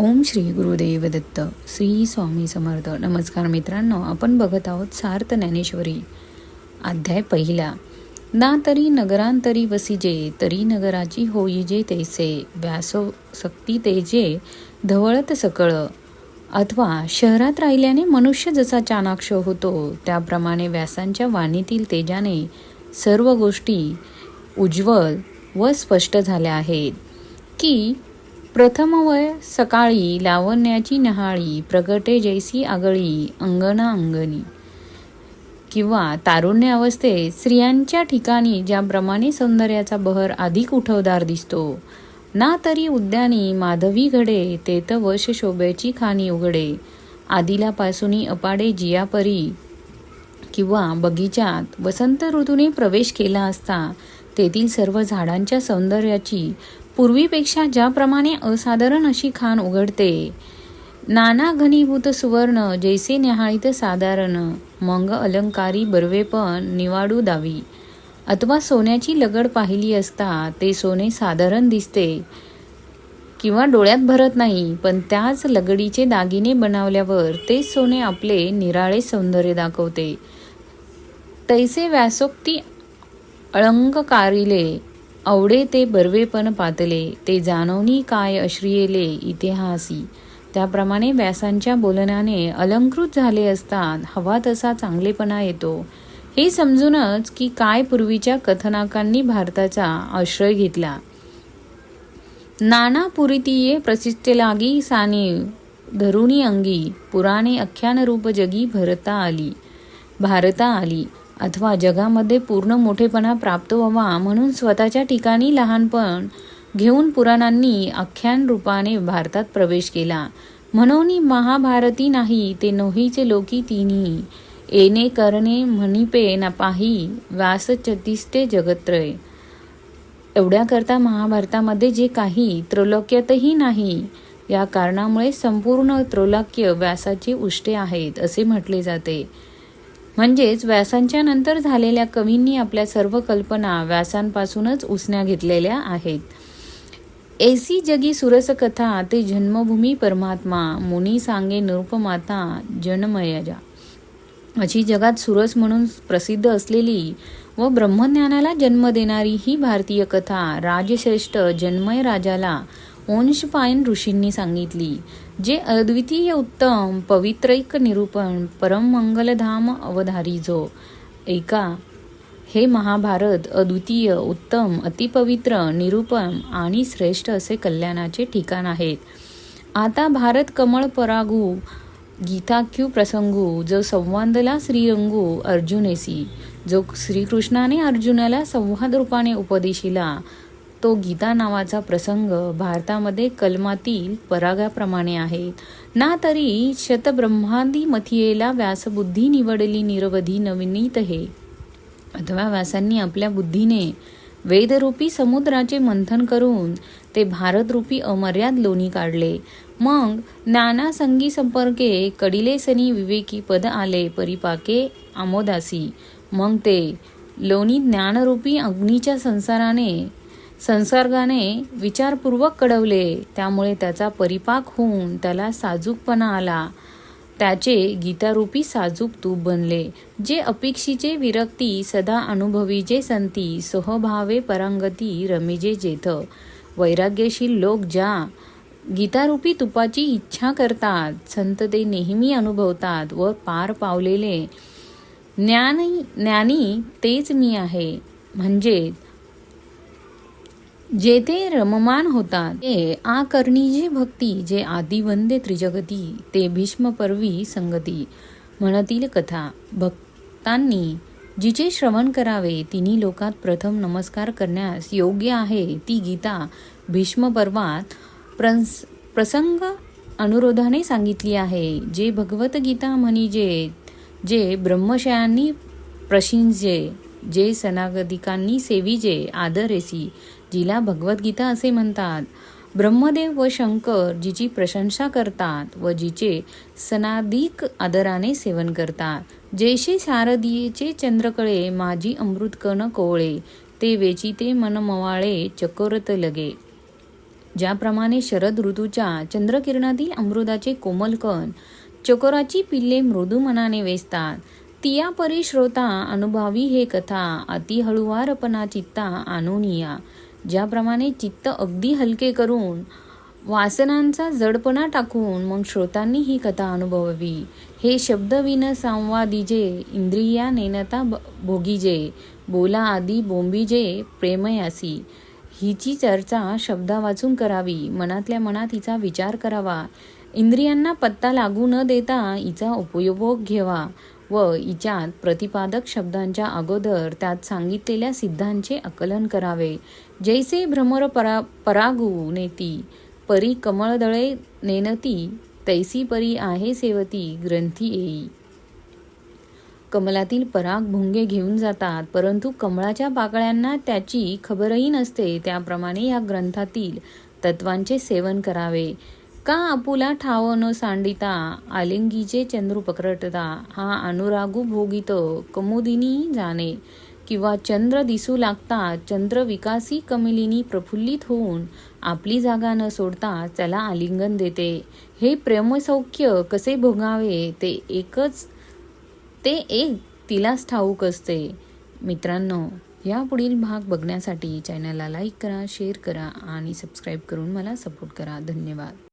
ओम श्री गुरुदेव दत्त श्री स्वामी समर्थ. नमस्कार मित्रांनो आपण बघत आहोत सार्थ ज्ञानेश्वरी. अध्याय पहिला. ना तरी नगरांतरी वसिजे तरी नगराची होईजे तेसे. व्यासो सक्ती तेजे धवळत सकळ. अथवा शहरात राहिल्याने मनुष्य जसा चाणाक्ष होतो त्याप्रमाणे व्यासांच्या वाणीतील तेजाने सर्व गोष्टी उज्ज्वल व स्पष्ट झाल्या आहेत. की प्रथम वय सकाळी लावण्याची नहाळी प्रगटे जैसी आगळी अंगणा अंगणी किंवा तारुण्य अवस्थेत स्त्रियांच्या ठिकाणी ज्याप्रमाणे सौंदर्याचा बहर अधिक उठवदार दिसतो ना तरी उद्यानी माधवी घडे तेथ वश शोभेची खाणी उघडे आदिलापासून अपाडे जियापरी किंवा बगीचात वसंत ऋतूने प्रवेश केला असता तेथील सर्व झाडांच्या सौंदर्याची पूर्वीपेक्षा ज्याप्रमाणे असाधारण अशी खान उघडते. नाना घनीभूत सुवर्ण जैसे न्याहाळीत साधारण मंग अलंकारी बर्वेपण निवाडू दावी. अथवा सोन्याची लगड पाहिली असता ते सोने साधारण दिसते. किंवा डोळ्यात भरत नाही पण त्याच लगडीचे दागिने बनवल्यावर ते सोने आपले निराळे सौंदर्य दाखवते. तैसे व्यासोक्ती अळंगकारिले आवडे ते बर्वेपण पातले ते जाणवणी काय अश्रियेले इतिहासी. त्याप्रमाणे व्यासांच्या बोलण्याने अलंकृत झाले असतात हवा तसा चांगलेपणा येतो. हे समजूनच की काय पूर्वीच्या कथनाकांनी भारताचा आश्रय घेतला. नाना पुरितीये प्रसिद्ध लागी साने धरुणी अंगी पुराणे अख्यान रूप जगी भरता आली भारता आली. अथवा जगामध्ये पूर्ण मोठेपणा प्राप्त व्हावा म्हणून स्वतःच्या ठिकाणी लहानपण घेऊन पुराणांनी आख्यान रूपाने भारतात प्रवेश केला. म्हणून महाभारती नाही ते नोहीचे लोकी तिन्ही. येणे करणे म्हणिपे न पाही व्यास चतिस्ते जगत्रय. एवढ्याकरता महाभारतामध्ये जे काही त्रैलोक्यातही नाही या कारणामुळे संपूर्ण त्रैलोक्य व्यासाचे उष्टे आहेत असे म्हटले जाते. म्हणजेच व्यासांच्या नंतर झालेल्या कवींनी आपल्या सर्व कल्पना व्यासांपासूनच उसण्या घेतलेल्या आहेत. एसी जगी सुरस कथा ते जन्मभूमी परमात्मा मुनी सांगे नृपमाता जनमयजा. अशी जगात सुरस म्हणून प्रसिद्ध असलेली व ब्रह्मज्ञानाला जन्म देणारी ही भारतीय कथा राजश्रेष्ठ जन्मय राजाला ओंशपायन ऋषींनी सांगितली जे अद्वितीय उत्तम पवित्रैक निरूपण परम मंगलधाम अवधारी जो. ऐका हे महाभारत अद्वितीय उत्तम अतिपवित्र निरूपण आणि श्रेष्ठ असे कल्याणाचे ठिकाण आहेत. आता भारत कमळ परागू गीताक्यू प्रसंगू जो संवादला श्रीरंगू अर्जुनेसी जो श्रीकृष्णाने अर्जुनाला संवाद रूपाने उपदेशिला तो गीता नावाचा प्रसंग भारतामध्ये कलमातील परागाप्रमाणे आहे. ना तरी शतब्रह्मांदी मथियेला व्यासबुद्धी निवडली निरवधी नवनीत हे. अथवा व्यासांनी आपल्या बुद्धीने वेदरूपी समुद्राचे मंथन करून ते भारतरूपी अमर्याद लोणी काढले. मग नाना संगी संपर्के कडिले सनी विवेकी पद आले परिपाके आमोदासी. मग ते लोणी ज्ञानरूपी अग्नीच्या संसाराने संसर्गाने विचारपूर्वक कडवले त्यामुळे त्याचा परिपाक होऊन त्याला साजूकपणा आला. त्याचे गीतारूपी साजूक तूप बनले. जे अपेक्षीचे विरक्ती सदा अनुभवीचे संती सहभावे परांगती रमिजे जेथ. वैराग्यशील लोक ज्या गीतारूपी तुपाची इच्छा करतात संत ते नेहमी अनुभवतात व पार पावलेले. ज्ञानी ज्ञानी तेच मी आहे. म्हणजे जेथे रममान होतात ते आ कर्णीजी भक्ती जे आदिवंदे त्रिजगती ते भीष्म पर्वी संगती म्हणतील कथा. भक्तांनी जिचे श्रवण करावे तिन्ही लोकात प्रथम नमस्कार करण्यास योग्य आहे ती गीता भीष्म पर्वात प्रस प्रसंग अनुरोधाने सांगितली आहे. जे भगवत गीता म्हणजे जे ब्रह्मशयांनी प्रशिंजे जे सनागदिकांनी सेविजे आदरेसी जिला भगवद्गीता असे म्हणतात ब्रह्मदेव व शंकर जिची प्रशंसा करतात व जिचे सनादिक आदराने सेवन करतात. जैसे शारदीयेचे चंद्रकळे माझी अमृतकण कोवळे ते वेचिते मनमवाळे मन मवाळे चकोरत लगे. ज्याप्रमाणे शरद ऋतूच्या चंद्रकिरणातील अमृताचे कोमल कण चकोराची पिल्ले मृदू मनाने वेचतात. तिया परी श्रोता अनुभवी हे कथा अति हळुवारपणा चित्ता आणूनिया. ज्याप्रमाणे चित्त अगदी हलके करून वासनांचा जडपणा टाकून मग श्रोतांनी ही कथा अनुभवावी. हे शब्दविन संवादिजे इंद्रिया नेनता भोगीजे बोला आदी बोंबीजे प्रेमयासी. हिची चर्चा शब्दा वाचून करावी मनातल्या मनात हिचा विचार करावा. इंद्रियांना पत्ता लागू न देता हिचा उपयोग घ्यावा व हिच्यात प्रतिपादक शब्दांच्या अगोदर त्यात सांगितलेल्या सिद्धांचे आकलन करावे. जैसे भ्रमर परा परागू नेती परी कमळदळे नेनती तैसी परी आहे सेवती ग्रंथी येई. कमलातील पराग भुंगे घेऊन जातात परंतु कमळाच्या पाकळ्यांना त्याची खबरही नसते. त्याप्रमाणे या ग्रंथातील तत्वांचे सेवन करावे. का आपुला ठाव न सांडिता आलिंगीचे चंद्रू पकडता हा अनुरागू भोगित कमुदिनी जाणे. किंवा चंद्र दिसू लागता चंद्र विकासी कमिलिनी प्रफुल्लित होऊन आपली जागा न सोडता त्याला आलिंगन देते. हे प्रेमसौख्य कसे भोगावे ते एकच ते एक तिलाच ठाऊक असते. मित्रांनो या पुढील भाग बघण्यासाठी चॅनलला लाईक करा शेअर करा आणि सबस्क्राईब करून मला सपोर्ट करा. धन्यवाद.